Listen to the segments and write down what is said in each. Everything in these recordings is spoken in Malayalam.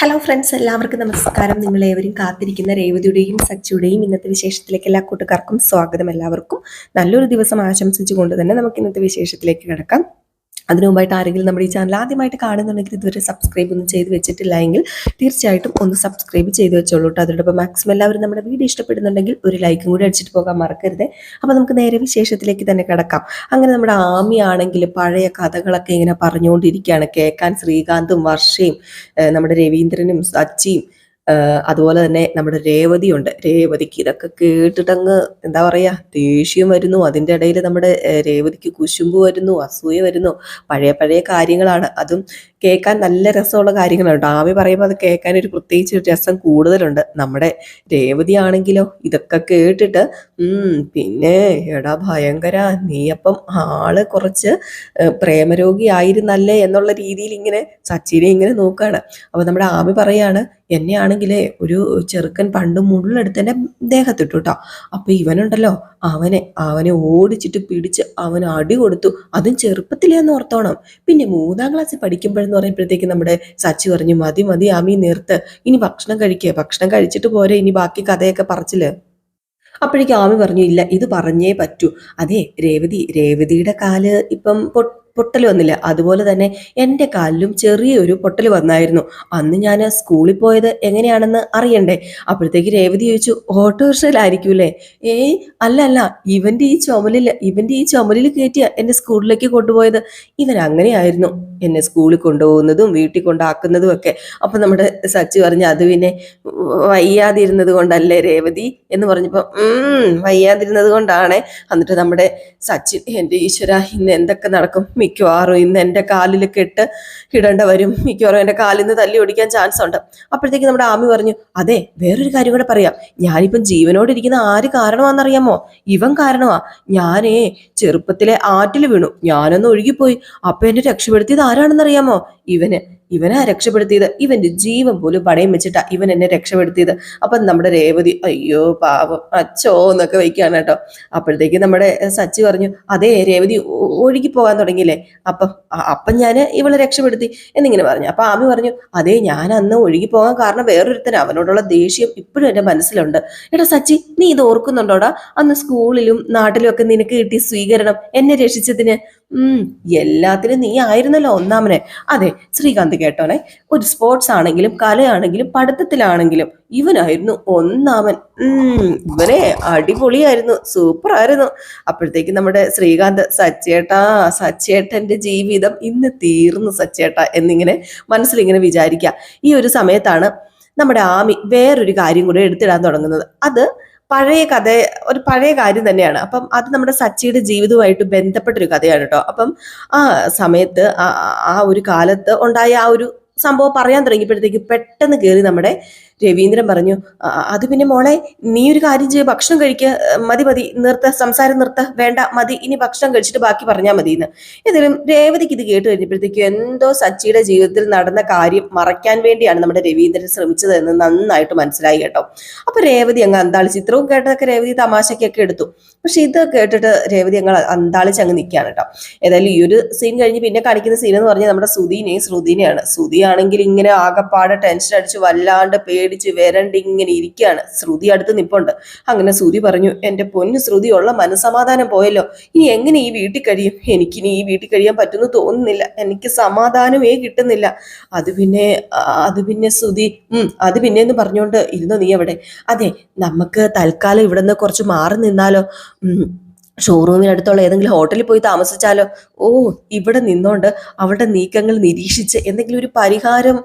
ഹലോ ഫ്രണ്ട്സ് എല്ലാവർക്കും നമസ്കാരം. നിങ്ങൾ ഏവരും കാത്തിരിക്കുന്ന രേവതിയുടെയും സച്ചിയുടെയും ഇന്നത്തെ വിശേഷത്തിലേക്ക് എല്ലാ കൂട്ടുകാർക്കും സ്വാഗതം എല്ലാവർക്കും. നല്ലൊരു ദിവസം ആശംസിച്ചുകൊണ്ട് തന്നെ നമുക്ക് ഇന്നത്തെ വിശേഷത്തിലേക്ക് കിടക്കാം. അതിനു മുമ്പായിട്ട് ആരെങ്കിലും നമ്മുടെ ഈ ചാനൽ ആദ്യമായിട്ട് കാണുന്നുണ്ടെങ്കിൽ ഇതുവരെ സബ്സ്ക്രൈബ് ഒന്നും ചെയ്ത് വെച്ചിട്ടില്ല എങ്കിൽ തീർച്ചയായിട്ടും ഒന്ന് സബ്സ്ക്രൈബ് ചെയ്ത് വെച്ചോളൂ കേട്ടോ അതോടൊപ്പം മാക്സിമം എല്ലാവരും നമ്മുടെ വീഡിയോ ഇഷ്ടപ്പെടുന്നുണ്ടെങ്കിൽ ഒരു ലൈക്കും കൂടി അടിച്ചിട്ട് പോകാൻ മറക്കരുത്. അപ്പോൾ നമുക്ക് നേരെ വിശേഷത്തിലേക്ക് തന്നെ കിടക്കാം. അങ്ങനെ നമ്മുടെ ആമി ആണെങ്കിൽ പഴയ കഥകളൊക്കെ ഇങ്ങനെ പറഞ്ഞുകൊണ്ടിരിക്കുകയാണ്. കേൾക്കാൻ ശ്രീകാന്തും വർഷയും നമ്മുടെ രവീന്ദ്രനും സച്ചിയും അതുപോലെ തന്നെ നമ്മുടെ രേവതിയുണ്ട്. രേവതിക്ക് ഇതൊക്കെ കേട്ടിട്ടങ്ങ് എന്താ പറയുക ദേഷ്യം വരുന്നു. അതിന്റെ ഇടയിൽ നമ്മുടെ രേവതിക്ക് കുശുമ്പ് വരുന്നു അസൂയ വരുന്നു. പഴയ പഴയ കാര്യങ്ങളാണ്. അതും കേൾക്കാൻ നല്ല രസമുള്ള കാര്യങ്ങളുണ്ട് ആമി പറയുമ്പോൾ അത് കേൾക്കാൻ ഒരു പ്രത്യേകിച്ച് ഒരു രസം കൂടുതലുണ്ട്. നമ്മുടെ രേവതി ആണെങ്കിലോ ഇതൊക്കെ കേട്ടിട്ട് പിന്നെ എടാ ഭയങ്കര നീയപ്പം ആൾ കുറച്ച് പ്രേമരോഗി ആയിരുന്നല്ലേ എന്നുള്ള രീതിയിൽ ഇങ്ങനെ സച്ചിനെ ഇങ്ങനെ നോക്കുകയാണ് അപ്പൊ നമ്മുടെ ആമി പറയാണ് എന്നെ ആണെങ്കിലേ ഒരു ചെറുക്കൻ പണ്ട് മുള്ളെടുത്ത് എന്റെ ദേഹത്തിട്ടു കേട്ടോ അപ്പോൾ ഇവനുണ്ടല്ലോ അവനെ അവനെ ഓടിച്ചിട്ട് പിടിച്ച് അവന് അടി കൊടുത്തു. അതും ചെറുപ്പത്തിലേന്ന് ഓർത്തോണം. പിന്നെ മൂന്നാം ക്ലാസ്സിൽ പഠിക്കുമ്പോഴെന്ന് പറയുമ്പോഴത്തേക്ക് നമ്മുടെ സച്ചി പറഞ്ഞു മതി മതി ആമി നിർത്ത്. ഇനി ഭക്ഷണം കഴിക്കുക ഭക്ഷണം കഴിച്ചിട്ട് പോരെ ഇനി ബാക്കി കഥയൊക്കെ പറച്ചിൽ. അപ്പോഴേക്കും ആമി പറഞ്ഞു ഇല്ല ഇത് പറഞ്ഞേ പറ്റൂ. അതെ രേവതി രേവതിയുടെ കാൽ ഇപ്പം പൊ- പൊട്ടൽ വന്നില്ല. അതുപോലെ തന്നെ എന്റെ കാലിലും ചെറിയൊരു പൊട്ടൽ വന്നായിരുന്നു. അന്ന് ഞാൻ സ്കൂളിൽ പോയത് എങ്ങനെയാണെന്ന് അറിയണ്ടേ? അപ്പോഴത്തേക്ക് രേവതി ചോദിച്ചു ഓട്ടോറിക്ഷയിലായിരിക്കൂലേ ഏയ് അല്ല അല്ല ഇവന്റെ ഈ ചുമലിൽ ഇവന്റെ ഈ ചുമലിൽ കയറ്റിയ എന്റെ സ്കൂളിലേക്ക് കൊണ്ടുപോയത്. ഇവൻ അങ്ങനെയായിരുന്നു എന്നെ സ്കൂളിൽ കൊണ്ടുപോകുന്നതും വീട്ടിൽ കൊണ്ടാക്കുന്നതും ഒക്കെ. അപ്പം നമ്മുടെ സച്ചി പറഞ്ഞു അത് പിന്നെ വയ്യാതിരുന്നത് കൊണ്ടല്ലേ രേവതി? എന്ന് പറഞ്ഞപ്പോൾ വയ്യാതിരുന്നത് കൊണ്ടാണ്. എന്നിട്ട് നമ്മുടെ സച്ചിൻ എന്റെ ഈശ്വര ഇന്ന് എന്തൊക്കെ നടക്കും? മിക്കവാറും ഇന്ന് എന്റെ കാലിൽ കെട്ട് ഇടേണ്ട വരും. മിക്കവാറും എന്റെ കാലിൽ നിന്ന് തല്ലി ഓടിക്കാൻ ചാൻസ് ഉണ്ട്. അപ്പോഴത്തേക്ക് നമ്മുടെ ആമി പറഞ്ഞു അതെ വേറൊരു കാര്യം കൂടെ പറയാം. ഞാനിപ്പം ജീവനോട് ഇരിക്കുന്ന ആര് കാരണമാണെന്നറിയാമോ? ഇവൻ കാരണമാ. ഞാനേ ചെറുപ്പത്തിലെ ആറ്റിൽ വീണു. ഞാനൊന്ന് ഒഴുകിപ്പോയി. അപ്പൊ എന്നെ രക്ഷപ്പെടുത്തിയത് ആരാണെന്നറിയാമോ? ഇവന് ഇവനാ രക്ഷപ്പെടുത്തിയത്? ഇവന്റെ ജീവൻ പോലും പണയം വെച്ചിട്ടാ ഇവൻ എന്നെ രക്ഷപ്പെടുത്തിയത്. അപ്പൊ നമ്മുടെ രേവതി അയ്യോ പാവം അച്ചോ എന്നൊക്കെ വയ്ക്കുകയാണ് കേട്ടോ. അപ്പോഴത്തേക്ക് നമ്മുടെ സച്ചി പറഞ്ഞു അതേ രേവതി ഒഴുകി പോകാൻ തുടങ്ങിയില്ലേ? അപ്പം അപ്പം ഞാൻ ഇവളെ രക്ഷപ്പെടുത്തി. എന്നിങ്ങനെ പറഞ്ഞു. അപ്പൊ ആമി പറഞ്ഞു അതേ ഞാൻ അന്ന് ഒഴുകി പോകാൻ കാരണം വേറൊരുത്തൻ അവനോടുള്ള ദേഷ്യം ഇപ്പോഴും എന്റെ മനസ്സിലുണ്ട്. എടാ സച്ചി നീ ഇത് ഓർക്കുന്നുണ്ടോടാ? അന്ന് സ്കൂളിലും നാട്ടിലും ഒക്കെ നിനക്ക് കിട്ടിയ സ്വീകരണം എന്നെ രക്ഷിച്ചതിന്. എല്ലാത്തിനും നീ ആയിരുന്നല്ലോ ഒന്നാമനെ. അതെ ശ്രീകാന്ത് കേട്ടോനെ ഒരു സ്പോർട്സ് ആണെങ്കിലും കലയാണെങ്കിലും പഠിത്തത്തിലാണെങ്കിലും ഇവനായിരുന്നു ഒന്നാമൻ. ഇവനെ അടിപൊളിയായിരുന്നു സൂപ്പർ ആയിരുന്നു. അപ്പോഴത്തേക്ക് നമ്മുടെ ശ്രീകാന്ത് സച്ചേട്ടാ സച്ചേട്ടന്റെ ജീവിതം ഇന്ന് തീർന്നു സച്ചേട്ട എന്നിങ്ങനെ മനസ്സിൽ ഇങ്ങനെ വിചാരിക്കുക ഈ ഒരു സമയത്താണ് നമ്മുടെ ആമി വേറൊരു കാര്യം കൂടെ എടുത്തിടാൻ തുടങ്ങുന്നത്. അത് പഴയ കഥ ഒരു പഴയ കാര്യം തന്നെയാണ്. അപ്പം അത് നമ്മുടെ സച്ചിയുടെ ജീവിതവുമായിട്ട് ബന്ധപ്പെട്ടൊരു കഥയാണ് കേട്ടോ അപ്പം ആ സമയത്ത് ആ- ഒരു കാലത്ത് ഉണ്ടായ ആ ഒരു സംഭവം പറയാൻ തുടങ്ങിയപ്പോഴത്തേക്ക് പെട്ടെന്ന് കയറി നമ്മുടെ രവീന്ദ്രൻ പറഞ്ഞു അത് പിന്നെ മോളെ നീ ഒരു കാര്യം ചെയ്യ ഭക്ഷണം കഴിക്കുക മതി മതി നിർത്ത സംസാരം നിർത്ത വേണ്ട മതി ഇനി ഭക്ഷണം കഴിച്ചിട്ട് ബാക്കി പറഞ്ഞാൽ മതി എന്ന് ഏതായാലും രേവതിക്ക് ഇത് കേട്ട് കഴിഞ്ഞപ്പോഴത്തേക്കും എന്തോ സച്ചിയുടെ ജീവിതത്തിൽ നടന്ന കാര്യം മറയ്ക്കാൻ വേണ്ടിയാണ് നമ്മുടെ രവീന്ദ്രൻ ശ്രമിച്ചത് എന്ന് നന്നായിട്ട് മനസ്സിലായി കേട്ടോ. അപ്പൊ രേവതി അങ്ങ് അന്താളിച്ച് ഇത്രയും കേട്ടതൊക്കെ രേവതി തമാശക്കൊക്കെ എടുത്തു. പക്ഷെ ഇത് കേട്ടിട്ട് രേവതി അങ്ങ് അന്താളിച്ച് അങ്ങ് നിൽക്കുകയാണ് കേട്ടോ. ഏതായാലും ഈ ഒരു സീൻ കഴിഞ്ഞ് പിന്നെ കാണിക്കുന്ന സീൻ എന്ന് പറഞ്ഞാൽ നമ്മുടെ സുധീനെയും ശ്രുതിനെയാണ് ആണെങ്കിൽ ഇങ്ങനെ ആകെപ്പാടെ ടെൻഷൻ അടിച്ച് വല്ലാണ്ട് പേടിച്ച് വരണ്ട് ഇങ്ങനെ ഇരിക്കുകയാണ്. ശ്രുതി അടുത്ത് നിപ്പുണ്ട്. അങ്ങനെ ശ്രുതി പറഞ്ഞു എന്റെ പൊന്ന് ശ്രുതി ഉള്ള മനസമാധാനം പോയല്ലോ. ഇനി എങ്ങനെ ഈ വീട്ടിൽ കഴിയും? എനിക്കിനി ഈ വീട്ടിൽ കഴിയാൻ പറ്റുമെന്ന് തോന്നുന്നില്ല. എനിക്ക് സമാധാനമേ കിട്ടുന്നില്ല. അത് പിന്നെ അത് പിന്നെ ശ്രുതി ഉം അത് പിന്നെ എന്ന് പറഞ്ഞുകൊണ്ട് ഇരുന്നു നീ അവിടെ അതെ നമുക്ക് തൽക്കാലം ഇവിടെ നിന്ന് കുറച്ച് മാറി നിന്നാലോ. ഷോറൂമിനടുത്തുള്ള ഏതെങ്കിലും ഹോട്ടലിൽ പോയി താമസിച്ചാലോ? ഓ ഇവിടെ നിന്നോണ്ട് അവളുടെ നീക്കങ്ങൾ നിരീക്ഷിച്ച് എന്തെങ്കിലും ഒരു പരിഹാരം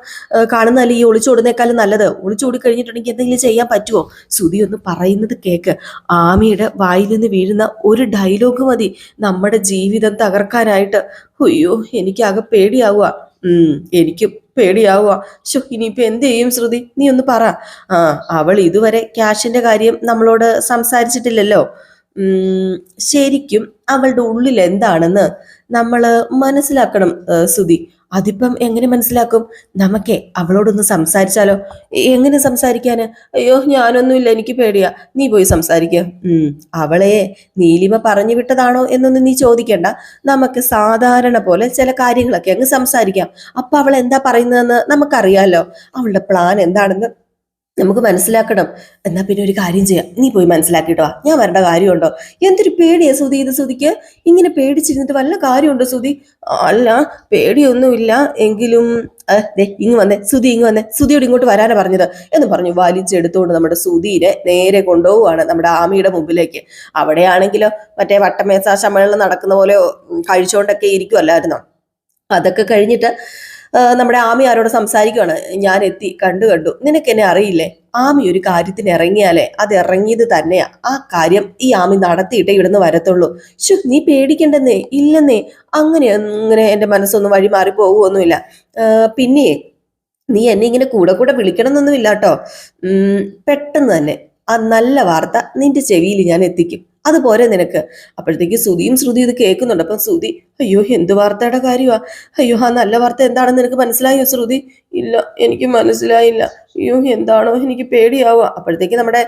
കാണുന്നതല്ല ഈ ഒളിച്ചോടുന്നേക്കാളും നല്ലത്? ഒളിച്ചോടി കഴിഞ്ഞിട്ടുണ്ടെങ്കിൽ എന്തെങ്കിലും ചെയ്യാൻ പറ്റുമോ സുതി ഒന്ന് പറയുന്നത് കേക്ക്. ആമിയുടെ വായിൽ നിന്ന് വീഴുന്ന ഒരു ഡയലോഗ് മതി. നമ്മുടെ ജീവിതം തകർക്കാനായിട്ട്. അയ്യോ എനിക്കാകെ പേടിയാവുക. എനിക്കും പേടിയാവുക. ശോ ഇനിയിപ്പോ എന്ത് ചെയ്യും ശ്രുതി? നീ ഒന്ന് പറ. ആ അവൾ ഇതുവരെ ക്യാഷിന്റെ കാര്യം നമ്മളോട് സംസാരിച്ചിട്ടില്ലല്ലോ. ശരിക്കും അവളുടെ ഉള്ളിൽ എന്താണെന്ന് നമ്മൾ മനസ്സിലാക്കണം സുതി അതിപ്പം എങ്ങനെ മനസ്സിലാക്കും? നമുക്കേ അവളോടൊന്ന് സംസാരിച്ചാലോ? എങ്ങനെ സംസാരിക്കാന്? അയ്യോ ഞാനൊന്നുമില്ല എനിക്ക് പേടിയാ. നീ പോയി സംസാരിക്കുക അവളെ നീലിമ പറഞ്ഞു വിട്ടതാണോ എന്നൊന്നും നീ ചോദിക്കണ്ട. നമുക്ക് സാധാരണ പോലെ ചില കാര്യങ്ങളൊക്കെ അങ്ങ് സംസാരിക്കാം. അപ്പൊ അവൾ എന്താ പറയുന്നതെന്ന് നമുക്കറിയാലോ. അവളുടെ പ്ലാൻ എന്താണെന്ന് നമുക്ക് മനസ്സിലാക്കണം. എന്നാ പിന്നെ ഒരു കാര്യം ചെയ്യാം. നീ പോയി മനസ്സിലാക്കിട്ടോ. ഞാൻ വരേണ്ട കാര്യമുണ്ടോ? എന്തൊരു പേടിയാ സുതി ഇത് സുതിക്ക് ഇങ്ങനെ പേടിച്ചിരുന്നിട്ട് വല്ല കാര്യമുണ്ടോ സുതി അല്ല പേടിയൊന്നുമില്ല. എങ്കിലും ഇങ്ങ് വന്നേ. സുതി ഇങ്ങ് വന്നേ. സുതിയോട് ഇങ്ങോട്ട് വരാനാ പറഞ്ഞത്. എന്ന് പറഞ്ഞു വലിച്ചെടുത്തുകൊണ്ട് നമ്മുടെ സുധീനെ നേരെ കൊണ്ടുപോവുകയാണ് നമ്മുടെ ആമിയുടെ മുമ്പിലേക്ക്. അവിടെയാണെങ്കിലോ മറ്റേ വട്ടമേസ സമ്മേളനം നടക്കുന്ന പോലെ കഴിച്ചുകൊണ്ടൊക്കെ ഇരിക്കുമല്ലായിരുന്നോ അതൊക്കെ കഴിഞ്ഞിട്ട് നമ്മുടെ ആമി ആരോട് സംസാരിക്കുകയാണ് ഞാൻ എത്തി കണ്ടു കണ്ടു. നിനക്ക് എന്നെ അറിയില്ലേ? ആമി ഒരു കാര്യത്തിന് ഇറങ്ങിയാലേ അത് ഇറങ്ങിയത് തന്നെയാ. ആ കാര്യം ഈ ആമി നടത്തിയിട്ടേ ഇവിടുന്ന് വരത്തുള്ളൂ. ശു നീ പേടിക്കണ്ടെന്നേ ഇല്ലെന്നേ. അങ്ങനെ അങ്ങനെ എന്റെ മനസ്സൊന്നും വഴി മാറി പോകുമൊന്നുമില്ല പിന്നെ നീ എന്നെ ഇങ്ങനെ കൂടെ കൂടെ വിളിക്കണമെന്നൊന്നുമില്ല കേട്ടോ പെട്ടെന്ന് തന്നെ ആ നല്ല വാർത്ത നിന്റെ ചെവിയിൽ ഞാൻ എത്തിക്കും. അതുപോലെ നിനക്ക്. അപ്പോഴത്തേക്ക് ശ്രുതിയും ശ്രുതി ഇത് കേൾക്കുന്നുണ്ട്. അപ്പം ശ്രുതി അയ്യോ എന്ത് വാർത്തയുടെ കാര്യമാ അയ്യോ ആ നല്ല വാർത്ത എന്താണെന്ന് നിനക്ക് മനസ്സിലായോ ശ്രുതി? ഇല്ല എനിക്ക് മനസ്സിലായില്ല. അയ്യോ എന്താണോ എനിക്ക് പേടിയാവുക. അപ്പോഴത്തേക്ക് നമ്മുടെ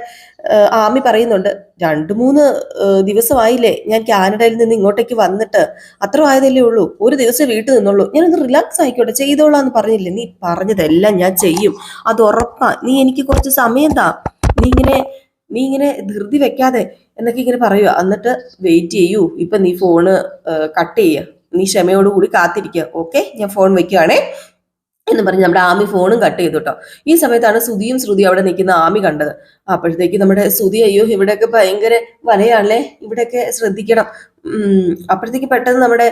ആമി പറയുന്നുണ്ട് രണ്ട് മൂന്ന് ദിവസമായില്ലേ ഞാൻ കാനഡയിൽ നിന്ന് ഇങ്ങോട്ടേക്ക് വന്നിട്ട്. അത്ര ആയതല്ലേ ഉള്ളൂ. ഒരു ദിവസം വീട്ടിൽ നിന്നുള്ളൂ. ഞാനൊന്ന് റിലാക്സ് ആയിക്കോട്ടെ. ചെയ്തോളാന്ന് പറഞ്ഞില്ലേ? നീ പറഞ്ഞതെല്ലാം ഞാൻ ചെയ്യും. അത് ഉറപ്പാ. നീ എനിക്ക് കുറച്ച് സമയം താ. നീ ഇങ്ങനെ നീ ഇങ്ങനെ ധൃതി വെക്കാതെ എന്നൊക്കെ ഇങ്ങനെ പറയുക എന്നിട്ട് വെയിറ്റ് ചെയ്യൂ. ഇപ്പൊ നീ ഫോണ് കട്ട് ചെയ്യുക നീ ക്ഷമയോടുകൂടി കാത്തിരിക്കുക ഓക്കെ ഞാൻ ഫോൺ വെക്കുകയാണേ എന്ന് പറഞ്ഞ് നമ്മുടെ ആമി ഫോണും കട്ട് ചെയ്തു കേട്ടോ ഈ സമയത്താണ് സുതിയും ശ്രുതി അവിടെ നിൽക്കുന്ന ആമി കണ്ടത്. അപ്പോഴത്തേക്ക് നമ്മുടെ സുതി അയ്യോ ഇവിടെയൊക്കെ ഭയങ്കര വലയാണല്ലേ? ഇവിടെയൊക്കെ ശ്രദ്ധിക്കണം. അപ്പോഴത്തേക്ക് പെട്ടെന്ന് നമ്മുടെ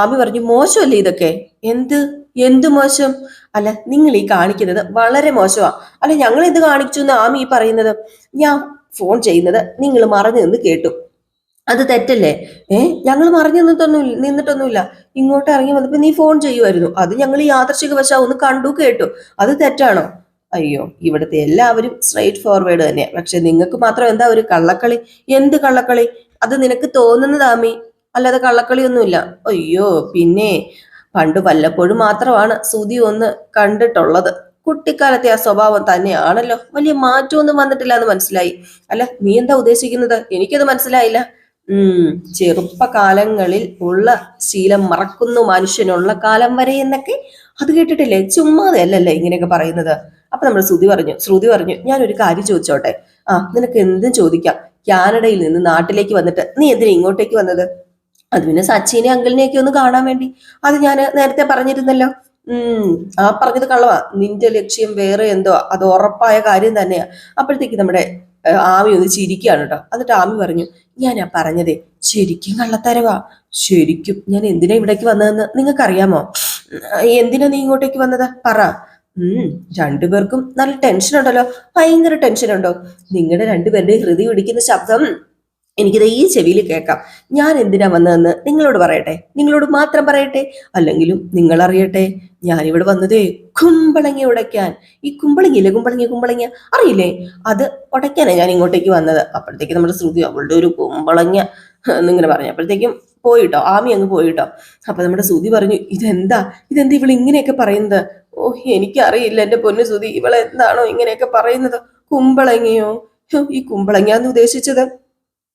ആമി പറഞ്ഞു മോശമല്ലേ ഇതൊക്കെ? എന്ത്? എന്ത് മോശം? അല്ല നിങ്ങൾ ഈ കാണിക്കുന്നത് വളരെ മോശമാണ് അല്ല ഞങ്ങൾ ഇത് കാണിച്ചു എന്ന് ആമി ഈ പറയുന്നത്? ഞാൻ ഫോൺ ചെയ്യുന്നത് നിങ്ങൾ മറഞ്ഞു നിന്ന് കേട്ടു. അത് തെറ്റല്ലേ? ഏ ഞങ്ങൾ മറിഞ്ഞു നിന്നിട്ടൊന്നും നിന്നിട്ടൊന്നുമില്ല. ഇങ്ങോട്ട് ഇറങ്ങി വന്നപ്പോ നീ ഫോൺ ചെയ്യുമായിരുന്നു അത് ഞങ്ങൾ യാദർശിക ഒന്ന് കണ്ടു കേട്ടു. അത് തെറ്റാണോ? അയ്യോ ഇവിടുത്തെ എല്ലാവരും സ്ട്രൈറ്റ് ഫോർവേഡ് തന്നെയാ. പക്ഷെ നിങ്ങൾക്ക് മാത്രം എന്താ ഒരു കള്ളക്കളി? എന്ത് കള്ളക്കളി? അത് നിനക്ക് തോന്നുന്നതാമി അല്ലാതെ കള്ളക്കളിയൊന്നുമില്ല. അയ്യോ പിന്നെ പണ്ട് വല്ലപ്പോഴും മാത്രമാണ് സുതി ഒന്ന് കണ്ടിട്ടുള്ളത്. കുട്ടിക്കാലത്തെ ആ സ്വഭാവം തന്നെയാണല്ലോ. വലിയ മാറ്റമൊന്നും വന്നിട്ടില്ല എന്ന് മനസ്സിലായി. അല്ല നീ എന്താ ഉദ്ദേശിക്കുന്നത്? എനിക്കത് മനസ്സിലായില്ല. ഉം ചെറുപ്പകാലങ്ങളിൽ ഉള്ള ശീലം മറക്കുന്നു മനുഷ്യനുള്ള കാലം വരെ എന്നൊക്കെ അത് കേട്ടിട്ടില്ലേ? ചുമ്മാതെ അല്ലല്ലേ ഇങ്ങനെയൊക്കെ പറയുന്നത്? അപ്പൊ നമ്മൾ ശ്രുതി പറഞ്ഞു ശ്രുതി പറഞ്ഞു ഞാൻ ഒരു കാര്യം ചോദിച്ചോട്ടെ? ആ നിനക്ക് എന്തും ചോദിക്കാം. കാനഡയിൽ നിന്ന് നാട്ടിലേക്ക് വന്നിട്ട് നീ എന്തിനാ ഇങ്ങോട്ടേക്ക് വന്നത്? അത് പിന്നെ സച്ചിനെ അങ്കിളിനെയൊക്കെ ഒന്ന് കാണാൻ വേണ്ടി. അത് ഞാൻ നേരത്തെ പറഞ്ഞിരുന്നല്ലോ. ഉം ആ പറഞ്ഞത് കള്ളവാ. നിന്റെ ലക്ഷ്യം വേറെ എന്തോ അത് ഉറപ്പായ കാര്യം തന്നെയാ. അപ്പോഴത്തേക്ക് നമ്മുടെ ആമി ഒന്ന് ചിരിക്കുകയാണ് കേട്ടോ. എന്നിട്ട് ആമി പറഞ്ഞു ഞാനാ പറഞ്ഞതേ ശരിക്കും കള്ളത്തരവാ. ശരിക്കും ഞാൻ എന്തിനാ ഇവിടേക്ക് വന്നതെന്ന് നിങ്ങൾക്കറിയാമോ? എന്തിനാ നീ ഇങ്ങോട്ടേക്ക് വന്നത്? പറ. ഉം രണ്ടുപേർക്കും നല്ല ടെൻഷൻ ഉണ്ടല്ലോ ഭയങ്കര ടെൻഷൻ ഉണ്ടോ നിങ്ങളുടെ രണ്ടുപേരുടെയും ഹൃദയം ഇടിക്കുന്ന ശബ്ദം. എനിക്കിത് ഈ ചെവിയിൽ കേൾക്കാം. ഞാൻ എന്തിനാ വന്നതെന്ന് നിങ്ങളോട് പറയട്ടെ. നിങ്ങളോട് മാത്രം പറയട്ടെ. അല്ലെങ്കിലും നിങ്ങൾ അറിയട്ടെ ഞാനിവിടെ വന്നതേ കുമ്പളങ്ങി ഉടയ്ക്കാൻ. ഈ കുമ്പളങ്ങിയില്ലേ? കുമ്പളങ്ങി കുമ്പളങ്ങ. അറിയില്ലേ? അത് ഉടയ്ക്കാനാണ് ഞാൻ ഇങ്ങോട്ടേക്ക് വന്നത്. അപ്പോഴത്തേക്ക് നമ്മുടെ ശ്രുതി അവളുടെ ഒരു കുമ്പളങ്ങ എന്നിങ്ങനെ പറഞ്ഞു. അപ്പോഴത്തേക്കും പോയിട്ടോ? ആമി അങ്ങ് പോയിട്ടോ? അപ്പൊ നമ്മുടെ ശ്രുതി പറഞ്ഞു ഇതെന്താ? ഇതെന്താ ഇവൾ ഇങ്ങനെയൊക്കെ പറയുന്നത്? ഓ എനിക്കറിയില്ല എന്റെ പൊന്നു ശ്രുതി. ഇവളെന്താണോ ഇങ്ങനെയൊക്കെ പറയുന്നത്? കുമ്പളങ്ങിയോ? ഈ കുമ്പളങ്ങിയാന്ന് ഉദ്ദേശിച്ചത്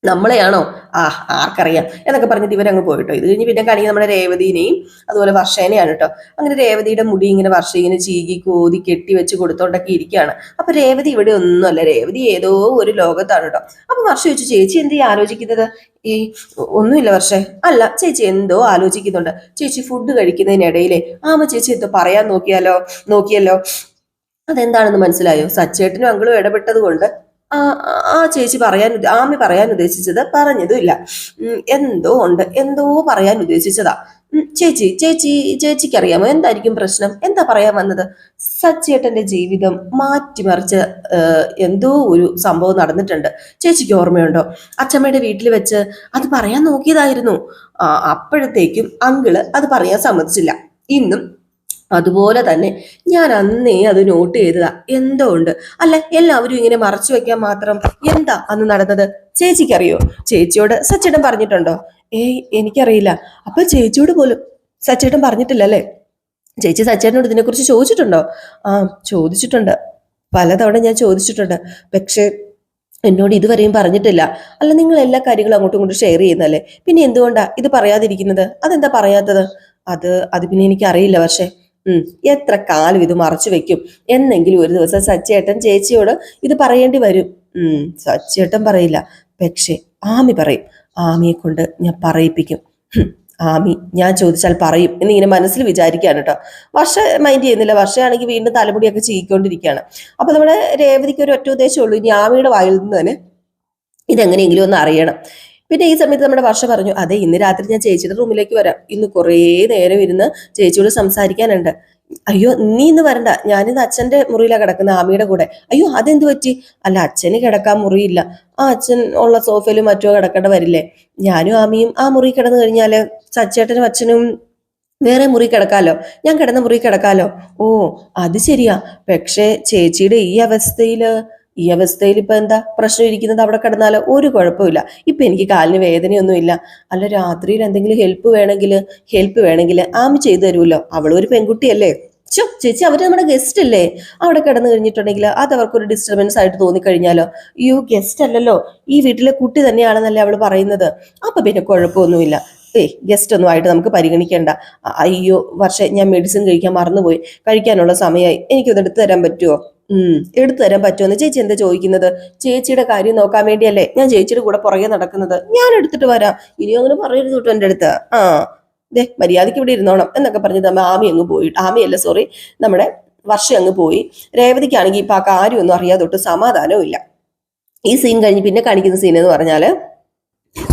നമ്മളെയാണോ? ആ ആർക്കറിയാം. എന്നൊക്കെ പറഞ്ഞിട്ട് ഇവരങ്ങ് പോയിട്ടോ. ഇത് കഴിഞ്ഞ് പിന്നെ കണി നമ്മുടെ രേവതിനെയും അതുപോലെ വർഷേനെയാണ് കേട്ടോ അങ്ങനെ രേവതിയുടെ മുടി ഇങ്ങനെ വർഷ ഇങ്ങനെ ചീകി കോതി കെട്ടി വെച്ച് കൊടുത്തോണ്ടൊക്കെ ഇരിക്കുകയാണ് അപ്പൊ രേവതി ഇവിടെ ഒന്നുമല്ല. രേവതി ഏതോ ഒരു ലോകത്താണ് കേട്ടോ അപ്പൊ വർഷ ചോദിച്ചു ചേച്ചി എന്ത് ആലോചിക്കുന്നത്? ഈ ഒന്നുമില്ല വർഷേ. അല്ല ചേച്ചി എന്തോ ആലോചിക്കുന്നുണ്ട്. ചേച്ചി ഫുഡ് കഴിക്കുന്നതിനിടയിലെ. ആമ ചേച്ചി എന്തോ പറയാൻ നോക്കിയാലോ? നോക്കിയല്ലോ? അതെന്താണെന്ന് മനസ്സിലായോ? സച്ചേട്ടനും അങ്കിളും ഇടപെട്ടത് കൊണ്ട് ആ ചേച്ചി പറയാൻ ആമി പറയാൻ ഉദ്ദേശിച്ചത് പറഞ്ഞതുമില്ല. എന്തോ ഉണ്ട്. എന്തോ പറയാൻ ഉദ്ദേശിച്ചതാ. ചേച്ചി ചേച്ചി ചേച്ചിക്ക് അറിയാമോ എന്തായിരിക്കും പ്രശ്നം? എന്താ പറയാൻ വന്നത്? സച്ചേട്ടന്റെ ജീവിതം മാറ്റിമറിച്ച എന്തോ ഒരു സംഭവം നടന്നിട്ടുണ്ട്. ചേച്ചിക്ക് ഓർമ്മയുണ്ടോ? അച്ഛമ്മയുടെ വീട്ടിൽ വെച്ച് അത് പറയാൻ നോക്കിയതായിരുന്നു. അപ്പോഴത്തേക്കും അങ്കിൾ അത് പറയാൻ സമ്മതിച്ചില്ല. ഇന്നും അതുപോലെ തന്നെ ഞാൻ അന്നേ അത് നോട്ട് ചെയ്തതാ. എന്തോ ഉണ്ട്. അല്ല എല്ലാവരും ഇങ്ങനെ മറച്ചു വെക്കാൻ മാത്രം എന്താ അന്ന് നടന്നത്? ചേച്ചിക്കറിയോ? ചേച്ചിയോട് സച്ചിടം പറഞ്ഞിട്ടുണ്ടോ? ഏയ് എനിക്കറിയില്ല. അപ്പൊ ചേച്ചിയോട് പോലും സച്ചേട്ടൻ പറഞ്ഞിട്ടില്ലല്ലേ ചേച്ചി സച്ചേട്ടനോട് ഇതിനെക്കുറിച്ച് ചോദിച്ചിട്ടുണ്ടോ? ആ ചോദിച്ചിട്ടുണ്ട്. പലതവണ ഞാൻ ചോദിച്ചിട്ടുണ്ട്. പക്ഷേ എന്നോട് ഇതുവരെയും പറഞ്ഞിട്ടില്ല. അല്ല നിങ്ങൾ എല്ലാ കാര്യങ്ങളും അങ്ങോട്ടും ഇങ്ങോട്ടും ഷെയർ ചെയ്യുന്നല്ലേ പിന്നെ എന്തുകൊണ്ടാ ഇത് പറയാതിരിക്കുന്നത്? അതെന്താ പറയാത്തത്? അത് അത് പിന്നെ എനിക്കറിയില്ല പക്ഷേ. എത്ര കാലം ഇത് മറച്ചു വെക്കും? എന്നെങ്കിലും ഒരു ദിവസം സച്ചേട്ടൻ ചേച്ചിയോട് ഇത് പറയേണ്ടി വരും. ഉം സച്ചേട്ടൻ പറയില്ല. പക്ഷേ ആമി പറയും. ആമിയെ കൊണ്ട് ഞാൻ പറയിപ്പിക്കും. ആമി ഞാൻ ചോദിച്ചാൽ പറയും എന്നിങ്ങനെ മനസ്സിൽ വിചാരിക്കുകയാണ് കേട്ടോ. വർഷ മൈൻഡ് ചെയ്യുന്നില്ല. വർഷയാണെങ്കിൽ വീണ്ടും തലമുടിയൊക്കെ ചീക്കൊണ്ടിരിക്കുകയാണ് അപ്പൊ നമ്മുടെ രേവതിക്ക് ഒരു ഒറ്റ ഉദ്ദേശമുള്ളൂ ഇനി ആമിയുടെ വായിൽ നിന്ന് തന്നെ ഇതെങ്ങനെയെങ്കിലും ഒന്ന് അറിയണം. പിന്നെ ഈ സമയത്ത് നമ്മുടെ വർഷ പറഞ്ഞു അതെ ഇന്ന് രാത്രി ഞാൻ ചേച്ചിയുടെ റൂമിലേക്ക് വരാം. ഇന്ന് കുറേ നേരം ഇരുന്ന് ചേച്ചിയോട് സംസാരിക്കാനുണ്ട്. അയ്യോ നീ ഇന്ന് വരണ്ട. ഞാനിന്ന് അച്ഛന്റെ മുറിയിലാണ് കിടക്കുന്ന ആമിയുടെ കൂടെ. അയ്യോ അതെന്ത് പറ്റി? അല്ല അച്ഛന് കിടക്കാൻ മുറിയില്ല. ആ അച്ഛൻ ഉള്ള സോഫയിലും മറ്റോ കിടക്കേണ്ട വരില്ലേ. ഞാനും ആമിയും ആ മുറി കിടന്നു കഴിഞ്ഞാൽ സച്ചേട്ടനും അച്ഛനും വേറെ മുറി കിടക്കാലോ? ഞാൻ കിടന്ന മുറി കിടക്കാലോ? ഓ അത് ശരിയാ. പക്ഷേ ചേച്ചിയുടെ ഈ അവസ്ഥയിൽ ഈ അവസ്ഥയിൽ ഇപ്പൊ എന്താ പ്രശ്നം ഇരിക്കുന്നത്? അവിടെ കിടന്നാലോ ഒരു കുഴപ്പമില്ല ഇപ്പൊ എനിക്ക് കാലിന് വേദനയൊന്നുമില്ല. അല്ല രാത്രിയിൽ എന്തെങ്കിലും ഹെൽപ്പ് വേണമെങ്കിൽ ഹെൽപ്പ് വേണമെങ്കിൽ ആമി ചെയ്തു തരുമല്ലോ. അവളൊരു പെൺകുട്ടിയല്ലേ. ചോ ചേച്ചി അവർ നമ്മുടെ ഗസ്റ്റ് അല്ലേ? അവിടെ കിടന്നു കഴിഞ്ഞിട്ടുണ്ടെങ്കിൽ അത് അവർക്കൊരു ഡിസ്റ്റർബൻസ് ആയിട്ട് തോന്നിക്കഴിഞ്ഞാലോ? അയ്യോ ഗസ്റ്റ് അല്ലല്ലോ. ഈ വീട്ടിലെ കുട്ടി തന്നെയാണെന്നല്ലേ അവൾ പറയുന്നത്. അപ്പൊ പിന്നെ കുഴപ്പമൊന്നുമില്ല. ഏയ് ഗസ്റ്റ് ഒന്നും ആയിട്ട് നമുക്ക് പരിഗണിക്കേണ്ട. അയ്യോ വർഷം ഞാൻ മെഡിസിൻ കഴിക്കാൻ മറന്നുപോയി. കഴിക്കാനുള്ള സമയമായി എനിക്കൊന്ന് എടുത്തു തരാൻ പറ്റുമോ എടുത്തു തരാൻ പറ്റുമെന്ന് ചേച്ചി എന്താ ചോദിക്കുന്നത്? ചേച്ചിയുടെ കാര്യം നോക്കാൻ വേണ്ടിയല്ലേ ഞാൻ ചേച്ചിയുടെ കൂടെ പുറകെ നടക്കുന്നത്? ഞാൻ എടുത്തിട്ട് വരാം. ഇനി അങ്ങനെ പറയരുത് കേട്ടോ എന്റെ അടുത്ത്. ആ ദേ മര്യാദയ്ക്ക് ഇവിടെ ഇരുന്നോണം എന്നൊക്കെ പറഞ്ഞ് നമ്മൾ ആമി അങ്ങ് പോയി. ആമിയല്ല സോറി നമ്മുടെ വർഷം അങ്ങ് പോയി. രേവതിക്കാണെങ്കിൽ ഇപ്പൊ ആ കാര്യമൊന്നും അറിയാതെ തൊട്ട് സമാധാനവും ഇല്ല. ഈ സീൻ കഴിഞ്ഞ് പിന്നെ കാണിക്കുന്ന സീൻ എന്ന് പറഞ്ഞാൽ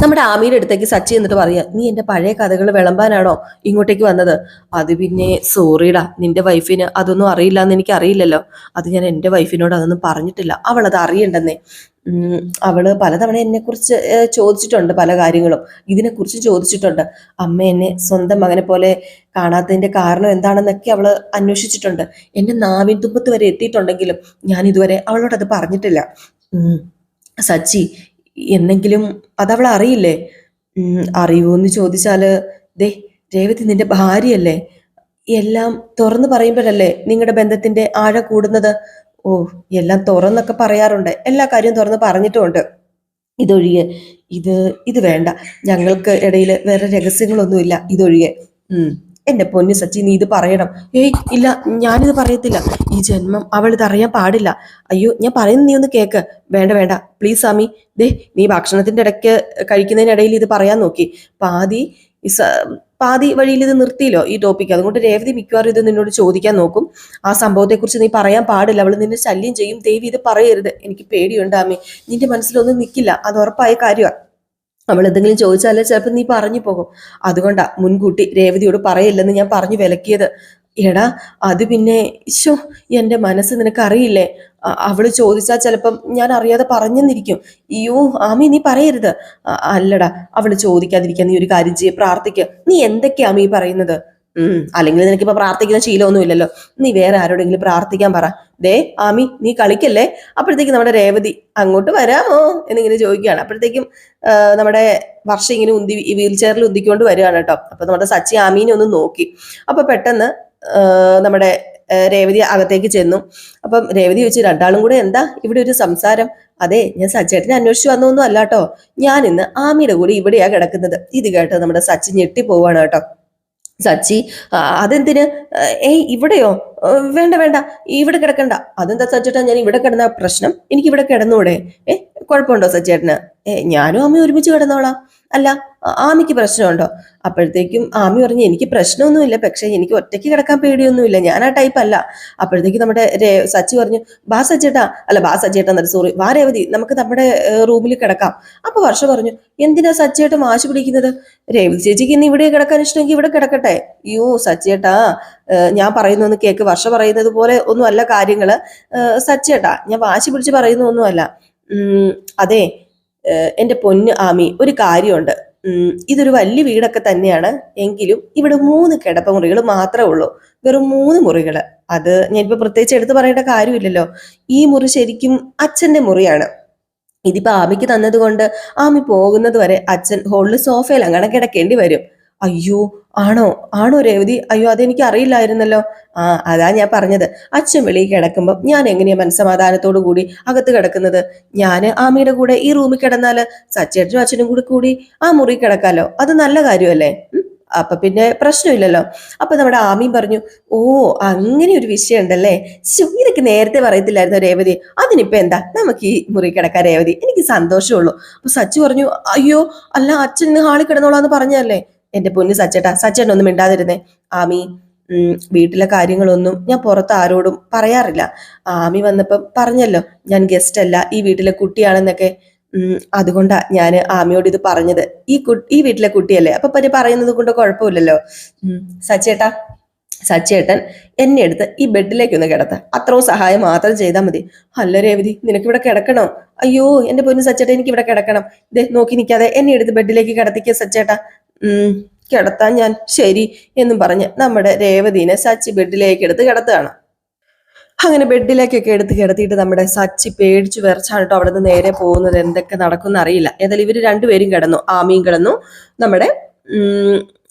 നമ്മുടെ ആമിയുടെ അടുത്തേക്ക് സച്ചി എന്നിട്ട് പറയാ നീ എന്റെ പഴയ കഥകൾ വിളമ്പാനാണോ ഇങ്ങോട്ടേക്ക് വന്നത്? അത് പിന്നെ സോറിടാ നിന്റെ വൈഫിന് അതൊന്നും അറിയില്ല എന്ന് എനിക്ക് അറിയില്ലല്ലോ അത് ഞാൻ എന്റെ വൈഫിനോട് അതൊന്നും പറഞ്ഞിട്ടില്ല. അവൾ അത് അറിയണ്ടെന്നേ അവൾ പലതവണ എന്നെ കുറിച്ച് ചോദിച്ചിട്ടുണ്ട് പല കാര്യങ്ങളും. ഇതിനെക്കുറിച്ച് ചോദിച്ചിട്ടുണ്ട്. അമ്മ എന്നെ സ്വന്തം മകനെ പോലെ കാണാത്തതിന്റെ കാരണം എന്താണെന്നൊക്കെ അവൾ അന്വേഷിച്ചിട്ടുണ്ട്. എന്റെ നാവിൻ തുമ്പത്ത് വരെ എത്തിയിട്ടുണ്ടെങ്കിലും ഞാൻ ഇതുവരെ അവളോട് അത് പറഞ്ഞിട്ടില്ല സച്ചി എന്നെങ്കിലും അതവൾ അറിയില്ലേ? ഉം, അറിയുമോന്ന് ചോദിച്ചാൽ ദേ രേവതി നിന്റെ ഭാര്യയല്ലേ? എല്ലാം തുറന്നു പറയുമ്പോഴല്ലേ നിങ്ങളുടെ ബന്ധത്തിന്റെ ആഴ കൂടുന്നത്? ഓ എല്ലാം തുറന്നൊക്കെ പറയാറുണ്ട്. എല്ലാ കാര്യവും തുറന്ന് പറഞ്ഞിട്ടുമുണ്ട്. ഇതൊഴികെ ഇത് ഇത് വേണ്ട. ഞങ്ങൾക്ക് ഇടയിൽ വേറെ രഹസ്യങ്ങളൊന്നുമില്ല. ഇതൊഴികെ ഉം. എന്റെ പൊന്നു സച്ചി നീ ഇത് പറയണം. ഏയ് ഇല്ല ഞാനിത് പറയത്തില്ല. ഈ ജന്മം അവൾ ഇത് അറിയാൻ പാടില്ല. അയ്യോ ഞാൻ പറയുന്നത് നീ ഒന്ന് കേക്ക്. വേണ്ട വേണ്ട. പ്ലീസ് സ്വാമി. ദേ നീ ഭക്ഷണത്തിന്റെ ഇടയ്ക്ക് കഴിക്കുന്നതിനിടയിൽ ഇത് പറയാൻ നോക്കി. പാതി പാതി വഴിയിൽ ഇത് നിർത്തിയില്ലോ ഈ ടോപ്പിക്ക് അതുകൊണ്ട് രേവതി മിക്കവാറും ഇത് നിന്നോട് ചോദിക്കാൻ നോക്കും. ആ സംഭവത്തെക്കുറിച്ച് നീ പറയാൻ പാടില്ല. അവൾ നിന്നെ ശല്യം ചെയ്യും. ദേവി ഇത് പറയരുത്. എനിക്ക് പേടിയുണ്ടാമേ നിന്റെ മനസ്സിലൊന്നും നിൽക്കില്ല അത് ഉറപ്പായ കാര്യമാണ് അവൾ എന്തെങ്കിലും ചോദിച്ചാലേ ചിലപ്പോൾ നീ പറഞ്ഞു പോകും. അതുകൊണ്ടാ മുൻകൂട്ടി രേവതിയോട് പറയില്ലെന്ന് ഞാൻ പറഞ്ഞു വിലക്കിയത്. എടാ അത് പിന്നെ ശോ എന്റെ മനസ്സ് നിനക്കറിയില്ലേ? അവൾ ചോദിച്ചാൽ ചിലപ്പം ഞാൻ അറിയാതെ പറഞ്ഞെന്നിരിക്കും. അയ്യോ ആമി നീ പറയരുത്. അല്ലടാ അവൾ ചോദിക്കാതിരിക്കാൻ നീ ഒരു കാര്യം ചെയ്യ പ്രാർത്ഥിക്കുക നീ എന്തൊക്കെയാ ആമി പറയുന്നത്? അല്ലെങ്കിൽ നിനക്കിപ്പോ പ്രാർത്ഥിക്കുന്ന ശീലമൊന്നും ഇല്ലല്ലോ നീ വേറെ ആരോടെങ്കിലും പ്രാർത്ഥിക്കാൻ പറ. ദേ ആമി നീ കളിക്കല്ലേ? അപ്പോഴത്തേക്കും നമ്മുടെ രേവതി അങ്ങോട്ട് വരാമോ എന്നിങ്ങനെ ചോദിക്കുകയാണ്. അപ്പോഴത്തേക്കും നമ്മുടെ വർഷം ഇങ്ങനെ ഉന്തി വീൽ ചെയറിൽ ഉന്തിക്കൊണ്ട് വരികയാണ് കേട്ടോ. അപ്പൊ നമ്മുടെ സച്ചി ആമീനെ ഒന്ന് നോക്കി. അപ്പൊ പെട്ടെന്ന് നമ്മുടെ രേവതി അകത്തേക്ക് ചെന്നു. അപ്പം രേവതി ചോദിച്ചു രണ്ടാളും കൂടെ എന്താ ഇവിടെ ഒരു സംസാരം? അതെ ഞാൻ സച്ചേട്ടനെ അന്വേഷിച്ചു വന്നൊന്നും അല്ല കേട്ടോ. ഞാൻ ഇന്ന് ആമിയുടെ കൂടെ ഇവിടെയാ കിടക്കുന്നത്. ഇത് കേട്ടോ നമ്മുടെ സച്ചി ഞെട്ടി പോവാണ് കേട്ടോ. സച്ചി അതെന്തിന്? ഏയ് ഇവിടെയോ? വേണ്ട വേണ്ട ഇവിടെ കിടക്കണ്ട. അതെന്താ സച്ചേട്ടാ ഞാൻ ഇവിടെ കിടന്ന പ്രശ്നം? എനിക്ക് ഇവിടെ കിടന്നൂടെ? ഏ കുഴപ്പമുണ്ടോ സച്ചേട്ടന്? ഏ ഞാനും അമ്മയും ഒരുമിച്ച് കിടന്നോളാം. അല്ല ആമിക്ക് പ്രശ്നമുണ്ടോ? അപ്പോഴത്തേക്കും ആമി പറഞ്ഞു എനിക്ക് പ്രശ്നമൊന്നുമില്ല പക്ഷേ എനിക്ക് ഒറ്റയ്ക്ക് കിടക്കാൻ പേടിയൊന്നുമില്ല ഞാൻ ആ ടൈപ്പ് അല്ല. അപ്പോഴത്തേക്ക് നമ്മുടെ സച്ചി പറഞ്ഞു ബാ സച്ചേട്ടാ. അല്ല ബാ സച്ചേട്ടാ എന്നൊരു സോറി വാ നമുക്ക് നമ്മുടെ റൂമിൽ കിടക്കാം. അപ്പൊ വർഷ പറഞ്ഞു എന്തിനാ സച്ചേട്ടൻ വാശി പിടിക്കുന്നത്? രേവതി ചേച്ചിക്ക് ഇന്ന് ഇവിടെ കിടക്കാൻ ഇഷ്ടമെങ്കിൽ ഇവിടെ കിടക്കട്ടെ. അയ്യോ സച്ചേട്ടാ ഞാൻ പറയുന്നൊന്ന് കേക്ക് വർഷ പറയുന്നത് പോലെ ഒന്നും അല്ല കാര്യങ്ങൾ സച്ചേട്ടാ ഞാൻ വാശി പിടിച്ച് പറയുന്ന ഉം, അതെ എന്റെ പൊന്ന് ആമി ഒരു കാര്യമുണ്ട്. ഇതൊരു വലിയ വീടൊക്കെ തന്നെയാണ്. എങ്കിലും ഇവിടെ മൂന്ന് കിടപ്പമുറികൾ മാത്രമേ ഉള്ളൂ. വെറും മൂന്ന് മുറികൾ അത് ഞാനിപ്പോൾ പ്രത്യേകിച്ച് എടുത്തു പറയേണ്ട കാര്യമില്ലല്ലോ. ഈ മുറി ശരിക്കും അച്ഛന്റെ മുറിയാണ്. ഇതിപ്പോൾ ആമിക്ക് തന്നതുകൊണ്ട് ആമി പോകുന്നത് വരെ അച്ഛൻ ഹോളിൽ സോഫയിൽ അങ്ങനെ കിടക്കേണ്ടി വരും. അയ്യോ ആണോ? ആണോ രേവതി? അയ്യോ അതെനിക്ക് അറിയില്ലായിരുന്നല്ലോ. ആ അതാ ഞാൻ പറഞ്ഞത്. അച്ഛൻ വെളിയിൽ കിടക്കുമ്പോൾ ഞാൻ എങ്ങനെയാ മനസ്സമാധാനത്തോടു കൂടി അകത്ത് കിടക്കുന്നത്? ഞാൻ ആമിയുടെ കൂടെ ഈ റൂമിൽ കിടന്നാൽ സച്ചേട്ടനും അച്ഛനും കൂടി കൂടി ആ മുറി കിടക്കാലോ? അത് നല്ല കാര്യമല്ലേ? അപ്പൊ പിന്നെ പ്രശ്നമില്ലല്ലോ. അപ്പൊ നമ്മുടെ ആമീം പറഞ്ഞു ഓ അങ്ങനെ ഒരു വിഷയം ഉണ്ടല്ലേ ഇതൊക്കെ നേരത്തെ പറയത്തില്ലായിരുന്നു രേവതി? അതിനിപ്പോ എന്താ? നമുക്ക് ഈ മുറി കിടക്കാൻ രേവതി. എനിക്ക് സന്തോഷമുള്ളൂ അപ്പൊ സച്ചു പറഞ്ഞു അയ്യോ അല്ല അച്ഛൻ ഇന്ന് ഹാളിൽ കിടന്നോളാന്ന് പറഞ്ഞല്ലേ എന്റെ പൊന്ന് സച്ചേട്ടാ സച്ചേട്ടൻ ഒന്നും മിണ്ടാതിരുന്നേ. ആമി വീട്ടിലെ കാര്യങ്ങളൊന്നും ഞാൻ പുറത്ത് ആരോടും പറയാറില്ല. ആമി വന്നപ്പം പറഞ്ഞല്ലോ ഞാൻ ഗസ്റ്റ് അല്ല ഈ വീട്ടിലെ കുട്ടിയാണെന്നൊക്കെ. അതുകൊണ്ടാ ഞാൻ ആമിയോട് ഇത് പറഞ്ഞത്. ഈ കു ഈ വീട്ടിലെ കുട്ടിയല്ലേ? അപ്പൊ പറ്റി പറയുന്നത് കൊണ്ട് കുഴപ്പമില്ലല്ലോ. സച്ചേട്ടാ സച്ചേട്ടൻ എന്നെ എടുത്ത് ഈ ബെഡിലേക്ക് ഒന്ന് കിടത്ത അത്രയും സഹായം മാത്രം ചെയ്താൽ മതി. അല്ല രേവതി നിനക്ക് ഇവിടെ കിടക്കണോ? അയ്യോ എന്റെ പൊന്നു സച്ചേട്ടൻ എനിക്ക് ഇവിടെ കിടക്കണം. ഇതേ നോക്കി നിൽക്കാതെ എന്നെ എടുത്ത് ബെഡിലേക്ക് കിടത്തിക്കുക സച്ചേട്ടാ. കിടത്താൻ ഞാൻ ശരി എന്നും പറഞ്ഞ് നമ്മുടെ രേവതിനെ സച്ചി ബെഡിലേക്ക് എടുത്ത് കിടത്തുകയാണ്. അങ്ങനെ ബെഡിലേക്കൊക്കെ എടുത്ത് കിടത്തിയിട്ട് നമ്മുടെ സച്ചി പേടിച്ചു വിറച്ചാണ് കേട്ടോ അവിടെ നിന്ന് നേരെ പോകുന്നത്. എന്തൊക്കെ നടക്കുമെന്ന് അറിയില്ല. ഏതായാലും ഇവർ രണ്ടുപേരും കിടന്നു. ആമിയും കിടന്നു. നമ്മുടെ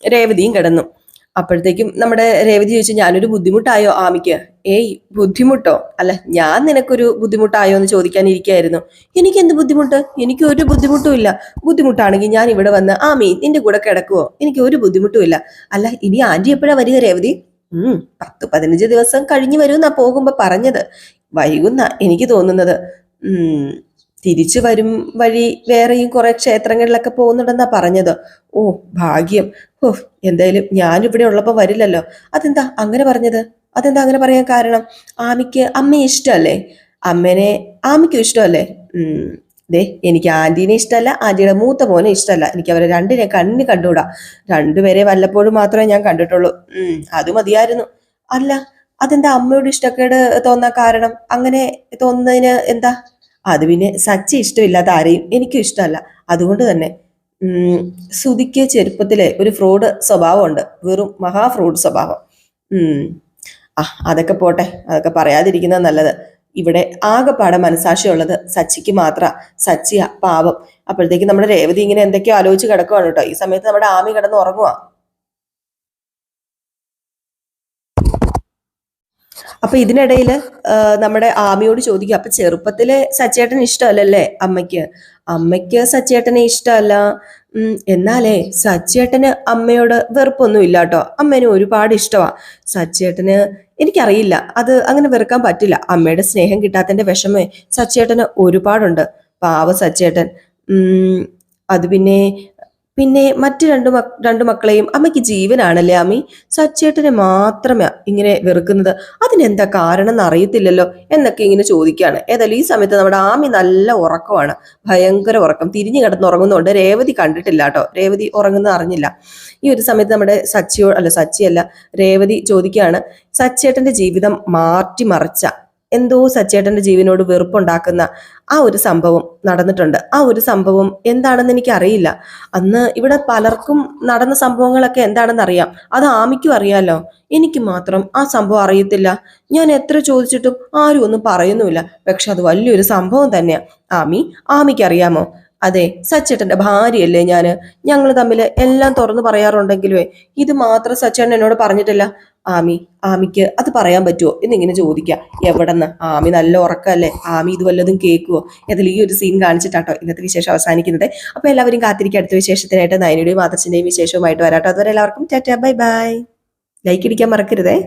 രേവതിയും കിടന്നു. അപ്പോഴത്തേക്കും നമ്മുടെ രേവതി ചോദിച്ചു ഞാനൊരു ബുദ്ധിമുട്ടായോ ആമിക്ക്? ഏയ് ബുദ്ധിമുട്ടോ? അല്ല ഞാൻ നിനക്കൊരു ബുദ്ധിമുട്ടായോ എന്ന് ചോദിക്കാനിരിക്കായിരുന്നു എനിക്ക് എന്ത് ബുദ്ധിമുട്ട്? എനിക്ക് ഒരു ബുദ്ധിമുട്ടും ഇല്ല. ബുദ്ധിമുട്ടാണെങ്കിൽ ഞാൻ ഇവിടെ വന്ന് ആമി നിന്റെ കൂടെ കിടക്കുവോ? എനിക്ക് ഒരു ബുദ്ധിമുട്ടും ഇല്ല. അല്ല ഇനി ആന്റി എപ്പോഴാ വരിക രേവതി? ഉം പത്ത് പതിനഞ്ച് ദിവസം കഴിഞ്ഞു വരുമെന്നാ പോകുമ്പോ പറഞ്ഞത്. വൈകുന്ന എനിക്ക് തോന്നുന്നത്. ഉം തിരിച്ചു വരും വഴി വേറെയും കുറെ ക്ഷേത്രങ്ങളിലൊക്കെ പോകുന്നുണ്ടെന്നാ പറഞ്ഞത്. ഓ ഭാഗ്യം. ഓ എന്തായാലും ഞാനിവിടെ ഉള്ളപ്പോ വരില്ലല്ലോ. അതെന്താ അങ്ങനെ പറഞ്ഞത്? അതെന്താ അങ്ങനെ പറയാൻ കാരണം? ആമിക്ക് അമ്മയെ ഇഷ്ടമല്ലേ അമ്മേനെ ആമിക്കും ഇഷ്ടമല്ലേ? ദേ എനിക്ക് ആന്റീനെ ഇഷ്ടമല്ല ആന്റിയുടെ മൂത്ത മോനെ ഇഷ്ടമല്ല. എനിക്ക് അവരെ രണ്ടിനെ കണ്ണിന് കണ്ടുകൂടാ. രണ്ടുപേരെ വല്ലപ്പോഴും മാത്രമേ ഞാൻ കണ്ടിട്ടുള്ളൂ. അത് മതിയായിരുന്നു. അല്ല അതെന്താ അമ്മയോട് ഇഷ്ടക്കേട് തോന്നാൻ കാരണം? അങ്ങനെ തോന്നുന്നതിന് എന്താ? അത് പിന്നെ സച്ചി ഇഷ്ടമില്ലാത്ത ആരെയും എനിക്കും ഇഷ്ടമല്ല. അതുകൊണ്ട് തന്നെ ശ്രുതിക്ക് ചെരുപ്പത്തിലെ ഒരു ഫ്രോഡ് സ്വഭാവമുണ്ട്. വെറും മഹാ ഫ്രോഡ് സ്വഭാവം. ആ അതൊക്കെ പോട്ടെ. അതൊക്കെ പറയാതിരിക്കുന്നത് നല്ലത്. ഇവിടെ ആകെപ്പാടെ മനസാക്ഷിയുള്ളത് സച്ചിക്ക് മാത്ര. സച്ചിയ പാവം. അപ്പോഴത്തേക്ക് നമ്മുടെ രേവതി ഇങ്ങനെ എന്തൊക്കെയോ ആലോചിച്ച് കിടക്കുവാണ് കേട്ടോ. ഈ സമയത്ത് നമ്മുടെ ആമി കിടന്ന് ഉറങ്ങുക അപ്പൊ ഇതിനിടയിൽ നമ്മുടെ ആമിയോട് ചോദിക്കും അപ്പൊ ചെറുപ്പത്തിലെ സച്ചേട്ടൻ ഇഷ്ടമല്ലല്ലേ അമ്മയ്ക്ക്? അമ്മയ്ക്ക് സച്ചേട്ടനെ ഇഷ്ടമല്ല. എന്നാലേ സച്ചേട്ടന് അമ്മയോട് വെറുപ്പൊന്നും ഇല്ല കേട്ടോ. അമ്മേനെ ഒരുപാട് ഇഷ്ടമാ സച്ചേട്ടന് എനിക്കറിയില്ല അത് അങ്ങനെ വെറുക്കാൻ പറ്റില്ല. അമ്മയുടെ സ്നേഹം കിട്ടാത്തതിന്റെ വിഷമേ സച്ചേട്ടന് ഒരുപാടുണ്ട്. പാവ സച്ചേട്ടൻ അത് പിന്നെ പിന്നെ മറ്റു രണ്ടു മക് രണ്ടു മക്കളെയും അമ്മയ്ക്ക് ജീവനാണല്ലേ അമ്മി? സച്ചേട്ടനെ മാത്രമേ ഇങ്ങനെ വെറുക്കുന്നത്. അതിനെന്താ കാരണം എന്ന് അറിയത്തില്ലല്ലോ എന്നൊക്കെ ഇങ്ങനെ ചോദിക്കുകയാണ് ഏതായാലും ഈ സമയത്ത് നമ്മുടെ ആമി നല്ല ഉറക്കമാണ്. ഭയങ്കര ഉറക്കം. തിരിഞ്ഞു കിടന്ന് ഉറങ്ങുന്നതുകൊണ്ട് രേവതി കണ്ടിട്ടില്ല കേട്ടോ. രേവതി ഉറങ്ങുന്നത് അറിഞ്ഞില്ല. ഈ ഒരു സമയത്ത് നമ്മുടെ സച്ചിയോ അല്ല സച്ചിയല്ല രേവതി ചോദിക്കുകയാണ്. സച്ചേട്ടന്റെ ജീവിതം മാറ്റിമറിച്ച എന്തോ സച്ചേട്ടന്റെ ജീവനോട് വെറുപ്പുണ്ടാക്കുന്ന ആ ഒരു സംഭവം നടന്നിട്ടുണ്ട്. ആ ഒരു സംഭവം എന്താണെന്ന് എനിക്ക് അറിയില്ല അന്ന് ഇവിടെ പലർക്കും നടന്ന സംഭവങ്ങളൊക്കെ എന്താണെന്ന് അറിയാം അത് ആമിക്കും അറിയാലോ. എനിക്ക് മാത്രം ആ സംഭവം അറിയത്തില്ല. ഞാൻ എത്ര ചോദിച്ചിട്ടും ആരും ഒന്നും പറയുന്നുമില്ല. പക്ഷെ അത് വലിയൊരു സംഭവം തന്നെയാണ് ആമി ആമിക്ക് അറിയാമോ അതെ സച്ചേട്ടന്റെ ഭാര്യയല്ലേ ഞാൻ? ഞങ്ങൾ തമ്മിൽ എല്ലാം തുറന്നു പറയാറുണ്ടെങ്കിലുവേ ഇത് മാത്രം സച്ചേട്ടൻ എന്നോട് പറഞ്ഞിട്ടില്ല. ആമി ആമിക്ക് അത് പറയാൻ പറ്റുമോ എന്നിങ്ങനെ ചോദിക്കുക എവിടെന്ന്? ആമി നല്ല ഉറക്കമല്ലേ ആമി ഇത് വല്ലതും കേൾക്കുവോ? ഇതിൽ ഈ ഒരു സീൻ കാണിച്ചിട്ടാട്ടോ ഇന്നത്തെ വിശേഷം അവസാനിക്കുന്നത്. അപ്പൊ എല്ലാവരും കാത്തിരിക്കുക അടുത്ത വിശേഷത്തിനായിട്ട് നയനയുടെയും മാതച്ചിന്റെയും വിശേഷവുമായിട്ട് വരാട്ടോ. അതുവരെ എല്ലാവർക്കും ടാറ്റാ ബൈ ബൈ. ലൈക്ക് ഇടിക്കാൻ മറക്കരുതേ.